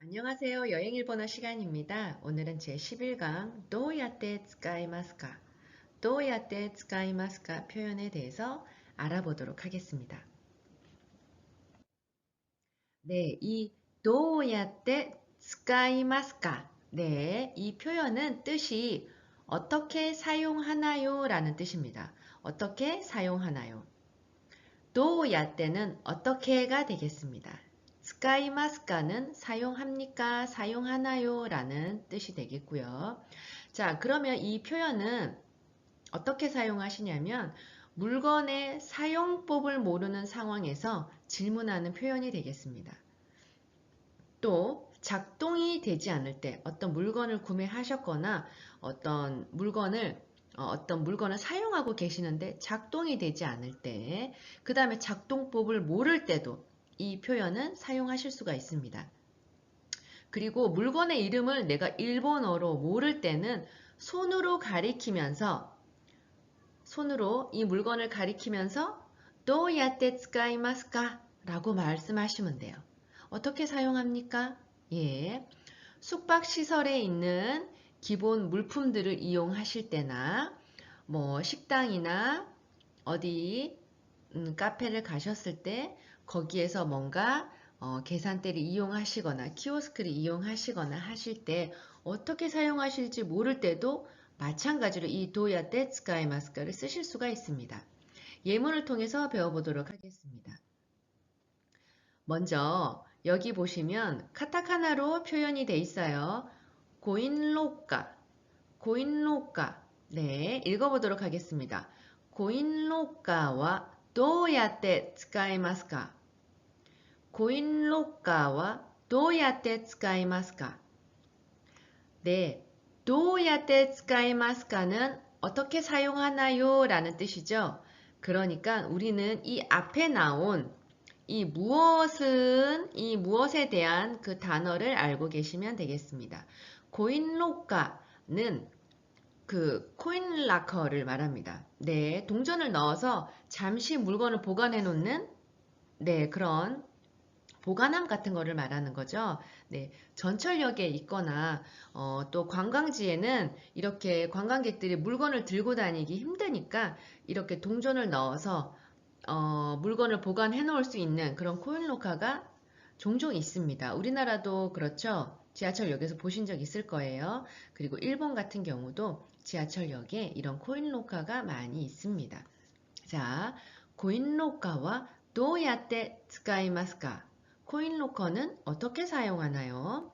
안녕하세요. 여행 일본어 시간입니다. 오늘은 제 11강 도야테 쓰까이마스까 도야테 쓰까이마스까 표현에 대해서 알아보도록 하겠습니다. 네, 이 도야테 쓰까이마스까 네, 이 표현은 뜻이 어떻게 사용하나요? 라는 뜻입니다. 어떻게 사용하나요? 도야테는 어떻게가 되겠습니다. 스카이마스카는 사용합니까? 사용하나요? 라는 뜻이 되겠고요. 자, 그러면 이 표현은 어떻게 사용하시냐면 물건의 사용법을 모르는 상황에서 질문하는 표현이 되겠습니다. 또 작동이 되지 않을 때 어떤 물건을 구매하셨거나 어떤 물건을 어, 어떤 물건을 사용하고 계시는데 작동이 되지 않을 때, 그 다음에 작동법을 모를 때도 이 표현은 사용하실 수가 있습니다. 그리고 물건의 이름을 내가 일본어로 모를 때는 손으로 가리키면서 손으로 이 물건을 가리키면서 도야테 쓰까이마스까 라고 말씀하시면 돼요. 어떻게 사용합니까? 예. 숙박시설에 있는 기본 물품들을 이용하실 때나 뭐 식당이나 어디 음, 카페를 가셨을 때 거기에서 뭔가 어, 계산대를 이용하시거나 키오스크를 이용하시거나 하실 때 어떻게 사용하실지 모를 때도 마찬가지로 이 도야테 쓰카이 마스카를 쓰실 수가 있습니다. 예문을 통해서 배워보도록 하겠습니다. 먼저 여기 보시면 카타카나로 표현이 돼 있어요. 고인로가, 고인로가. 네, 읽어보도록 하겠습니다. 고인로가와 도야테 쓰카이마스카 コインロッカーはどうやって使いますか네, どうやって使いますka는 어떻게 사용하나요? 라는 뜻이죠. 그러니까 우리는 이 앞에 나온 이 무엇은 이 무엇에 대한 그 단어를 알고 계시면 되겠습니다. 코인로카는 그 코인 락커를 말합니다. 네, 동전을 넣어서 잠시 물건을 보관해 놓는 네, 그런 보관함 같은 거를 말하는 거죠. 네, 전철역에 있거나 어, 또 관광지에는 이렇게 관광객들이 물건을 들고 다니기 힘드니까 이렇게 동전을 넣어서 어, 물건을 보관해 놓을 수 있는 그런 코인 로카가 종종 있습니다. 우리나라도 그렇죠. 지하철역에서 보신 적 있을 거예요. 그리고 일본 같은 경우도 지하철역에 이런 코인로카가 많이 있습니다. 자, 코인로카와 도야테 使いますか 코인로커는 어떻게 사용하나요?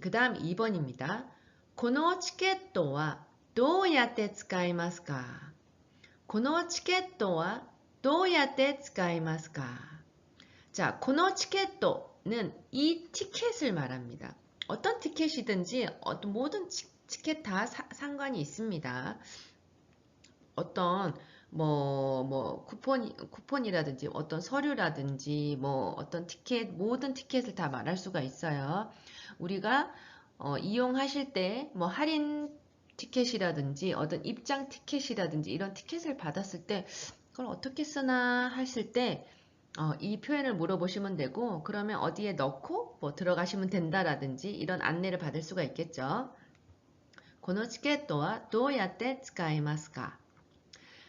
그 다음 2번입니다. このチケットはどうやって使いますかこのチケットはどうやって使いますか 자, このチケット는 이 티켓을 말합니다. 어떤 티켓이든지 어떤 모든 티켓 다 사, 상관이 있습니다. 어떤 뭐, 뭐, 쿠폰, 쿠폰이라든지 어떤 서류라든지 뭐 어떤 티켓, 모든 티켓을 다 말할 수가 있어요. 우리가 어, 이용하실 때 뭐 할인 티켓이라든지 어떤 입장 티켓이라든지 이런 티켓을 받았을 때 그걸 어떻게 쓰나 하실 때 어, 이 표현을 물어보시면 되고 그러면 어디에 넣고 뭐 들어가시면 된다라든지 이런 안내를 받을 수가 있겠죠. このチケットはどうやって使いますか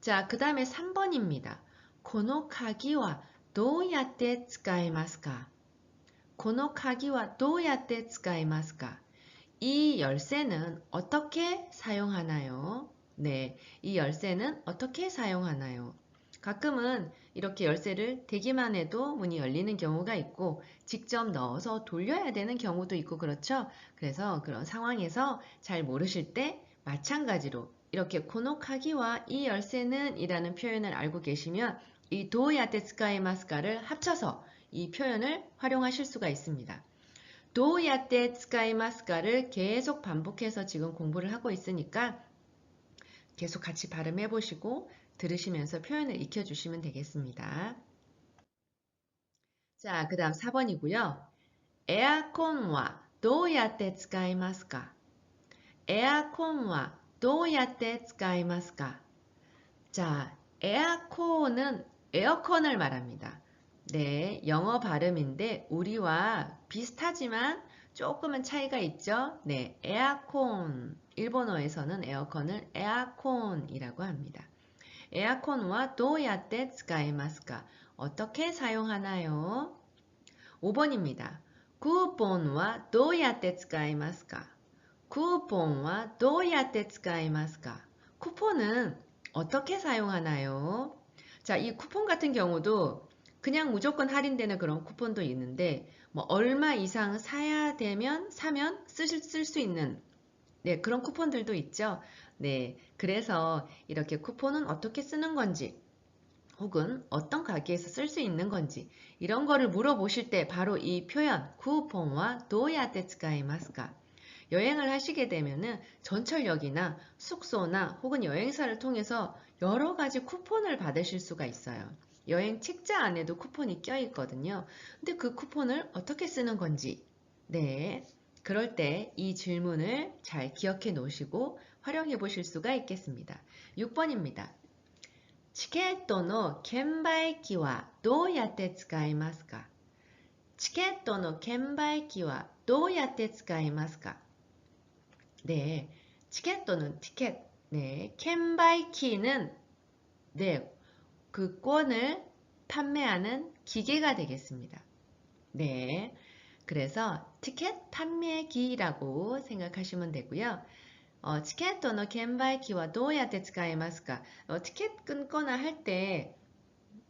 자, 그 다음에 3번입니다. この鍵はどうやって使いますかこの鍵はどうやって使いますか이 열쇠는 어떻게 사용하나요? 네, 이 열쇠는 어떻게 사용하나요? 가끔은 이렇게 열쇠를 대기만 해도 문이 열리는 경우가 있고 직접 넣어서 돌려야 되는 경우도 있고 그렇죠? 그래서 그런 상황에서 잘 모르실 때 마찬가지로 이렇게 코노카기와 이 열쇠는 이라는 표현을 알고 계시면 이 도야테 스카이마스카를 합쳐서 이 표현을 활용하실 수가 있습니다. 도야테 스카이마스카를 계속 반복해서 지금 공부를 하고 있으니까 계속 같이 발음해 보시고 들으시면서 표현을 익혀주시면 되겠습니다. 자, 그 다음 4번이고요. 에어컨와 도야테 스카이마스카 에어컨와 どうやって使いますか 자, 에어컨은 에어컨을 말합니다. 네, 영어 발음인데 우리와 비슷하지만 조금은 차이가 있죠. 네, 에어컨. 일본어에서는 에어컨을 에어컨이라고 합니다. 에어컨과 도야테 쓰가이마스까? 어떻게 사용하나요? 5번입니다. 쿠폰과 도야테 쓰가이마스까? 쿠폰과 도야테 쓰가이마스까? 쿠폰은 어떻게 사용하나요? 자, 이 쿠폰 같은 경우도 그냥 무조건 할인되는 그런 쿠폰도 있는데 뭐 얼마 이상 사야 되면 사면 쓰실 쓸 수 있는 네, 그런 쿠폰들도 있죠. 네, 그래서 이렇게 쿠폰은 어떻게 쓰는 건지 혹은 어떤 가게에서 쓸 수 있는 건지 이런 거를 물어보실 때 바로 이 표현 쿠폰과 도야테 쓰가이마스까 여행을 하시게 되면은 전철역이나 숙소나 혹은 여행사를 통해서 여러 가지 쿠폰을 받으실 수가 있어요. 여행 책자 안에도 쿠폰이 껴 있거든요. 근데 그 쿠폰을 어떻게 쓰는 건지 네, 그럴 때 이 질문을 잘 기억해 놓으시고 활용해 보실 수가 있겠습니다. 6번입니다. チケットの券売機はどうやって使いますかチケットの券売機はどうやって使いますか 네, 티켓또는 티켓, 네, 캔바이키는 네, 그 권을 판매하는 기계가 되겠습니다. 네, 그래서 티켓 판매기라고 생각하시면 되고요. 어, 티켓또는 캔바이키와 도야테 使いますか? 어, 티켓 끊거나 할 때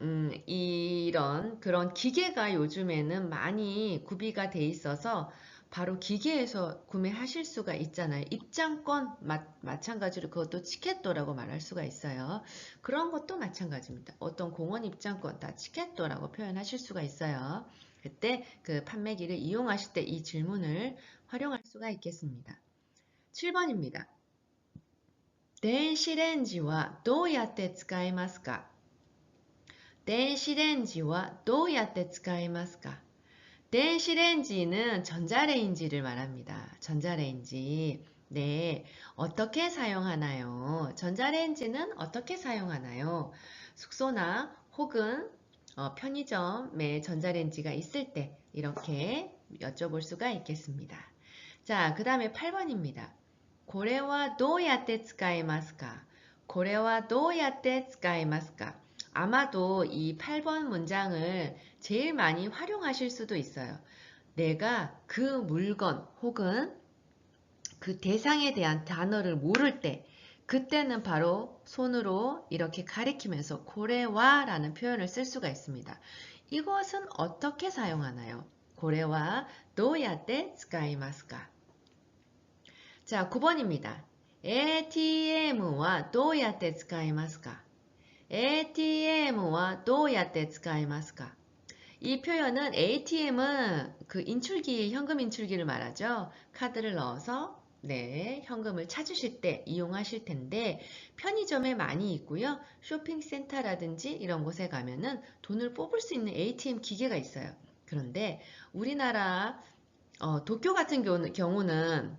음, 이런 그런 기계가 요즘에는 많이 구비가 돼 있어서 바로 기계에서 구매하실 수가 있잖아요. 입장권 마, 마찬가지로 그것도 치켓도라고 말할 수가 있어요. 그런 것도 마찬가지입니다. 어떤 공원 입장권 다 치켓도라고 표현하실 수가 있어요. 그때 그 판매기를 이용하실 때 이 질문을 활용할 수가 있겠습니다. 7번입니다. 電子レンジはどうやって使いますか電子レンジはどうやって使いますか 電子レン지는 전자레인지를 말합니다. 전자레인지. 네, 어떻게 사용하나요? 전자레인지는 어떻게 사용하나요? 숙소나 혹은 어, 편의점에 전자레인지가 있을 때 이렇게 여쭤볼 수가 있겠습니다. 자, 그 다음에 8번입니다. 고래와 도야테 스카이마스카 고래와 도야테 스카이마스카 아마도 이 8번 문장을 제일 많이 활용하실 수도 있어요. 내가 그 물건 혹은 그 대상에 대한 단어를 모를 때 그때는 바로 손으로 이렇게 가리키면서 고래와 라는 표현을 쓸 수가 있습니다. 이것은 어떻게 사용하나요? 고래와 도야떼 스카이마스카 자 9번입니다. ATM와 도야떼 스카이마스카 ATM와 도야떼 스카이마스카 이 표현은 ATM은 그 인출기, 현금 인출기를 말하죠. 카드를 넣어서 네, 현금을 찾으실 때 이용하실 텐데 편의점에 많이 있고요. 쇼핑센터라든지 이런 곳에 가면은 돈을 뽑을 수 있는 ATM 기계가 있어요. 그런데 우리나라 어, 도쿄 같은 경우는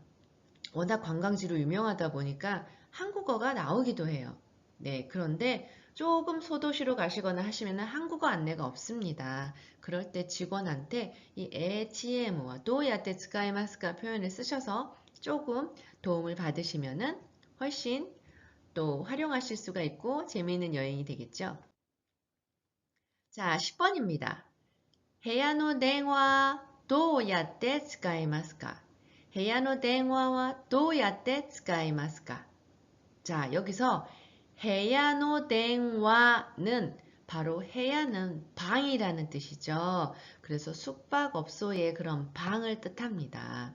워낙 관광지로 유명하다 보니까 한국어가 나오기도 해요. 네, 그런데 조금 소도시로 가시거나 하시면 한국어 안내가 없습니다. 그럴 때 직원한테 이 ATM와 도야테 스카이마스카 표현을 쓰셔서 조금 도움을 받으시면 훨씬 또 활용하실 수가 있고 재미있는 여행이 되겠죠. 자, 10번입니다. 해야노 댕화 도야테 스카이마스카 해야노 댕화와 도야테 스카이마스카 자, 여기서 해야노 댕와는 바로 해야는 방이라는 뜻이죠. 그래서 숙박업소의 그런 방을 뜻합니다.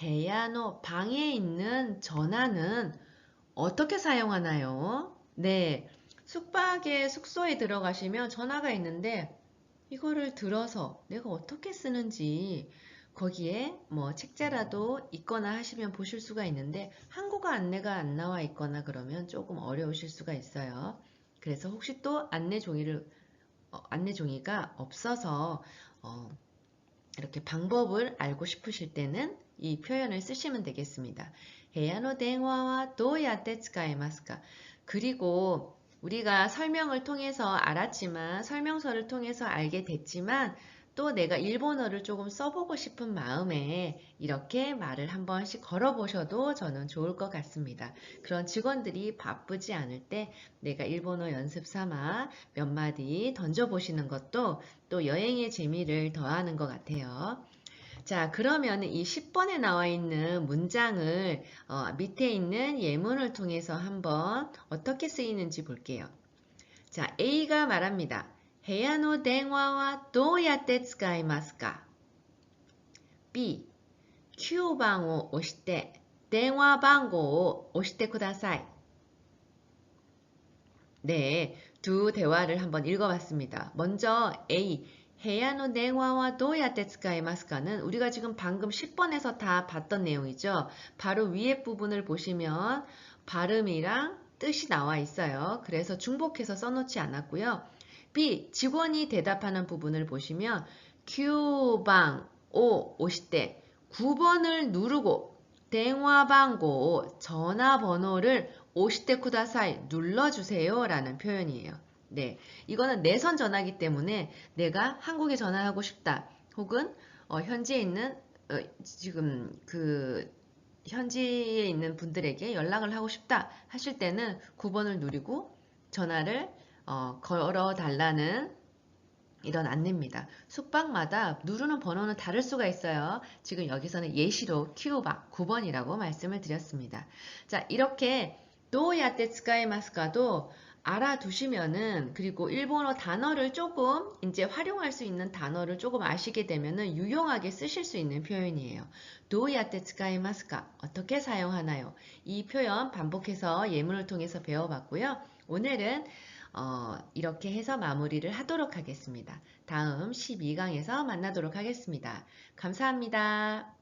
해야노 방에 있는 전화는 어떻게 사용하나요? 네, 숙박의 숙소에 들어가시면 전화가 있는데 이거를 들어서 내가 어떻게 쓰는지 거기에 뭐 책자라도 있거나 하시면 보실 수가 있는데 한국어 안내가 안 나와 있거나 그러면 조금 어려우실 수가 있어요. 그래서 혹시 또 안내 종이를 어, 안내 종이가 없어서 어, 이렇게 방법을 알고 싶으실 때는 이 표현을 쓰시면 되겠습니다. 해야노 댕화와 도야테 스카이마스카 그리고 우리가 설명을 통해서 알았지만 설명서를 통해서 알게 됐지만 또 내가 일본어를 조금 써보고 싶은 마음에 이렇게 말을 한 번씩 걸어보셔도 저는 좋을 것 같습니다. 그런 직원들이 바쁘지 않을 때 내가 일본어 연습 삼아 몇 마디 던져보시는 것도 또 여행의 재미를 더하는 것 같아요. 자, 그러면 이 10번에 나와 있는 문장을 어, 밑에 있는 예문을 통해서 한번 어떻게 쓰이는지 볼게요. 자, A가 말합니다. 部屋の電話はどうやって使いますか ?B、9番を押して電話番号を押してください。 네, 두 대화를 한번 읽어봤습니다. 먼저 A, 部屋の電話はどうやって使いますか?는 우리가 지금 방금 10번에서 다 봤던 내용이죠. 바로 위에 부분을 보시면 발음이랑 뜻이 나와 있어요. 그래서 중복해서 써놓지 않았고요. B. 직원이 대답하는 부분을 보시면 Q방 5 오실 때 9번을 누르고 대화방고 전화번호를 오시테 쿠다사이 눌러주세요 라는 표현이에요. 네, 이거는 내선 전화기 때문에 내가 한국에 전화하고 싶다 혹은 어, 현지에 있는 어, 지금 그 현지에 있는 분들에게 연락을 하고 싶다 하실 때는 9번을 누르고 전화를 어, 걸어 달라는 이런 안내입니다. 숙박마다 누르는 번호는 다를 수가 있어요. 지금 여기서는 예시로 큐바 9번이라고 말씀을 드렸습니다. 자, 이렇게 도야테 스카이마스카도 알아두시면은 그리고 일본어 단어를 조금 이제 활용할 수 있는 단어를 조금 아시게 되면은 유용하게 쓰실 수 있는 표현이에요. 도야테 스카이마스카 어떻게 사용하나요? 이 표현 반복해서 예문을 통해서 배워봤고요. 오늘은 어, 이렇게 해서 마무리를 하도록 하겠습니다. 다음 12강에서 만나도록 하겠습니다. 감사합니다.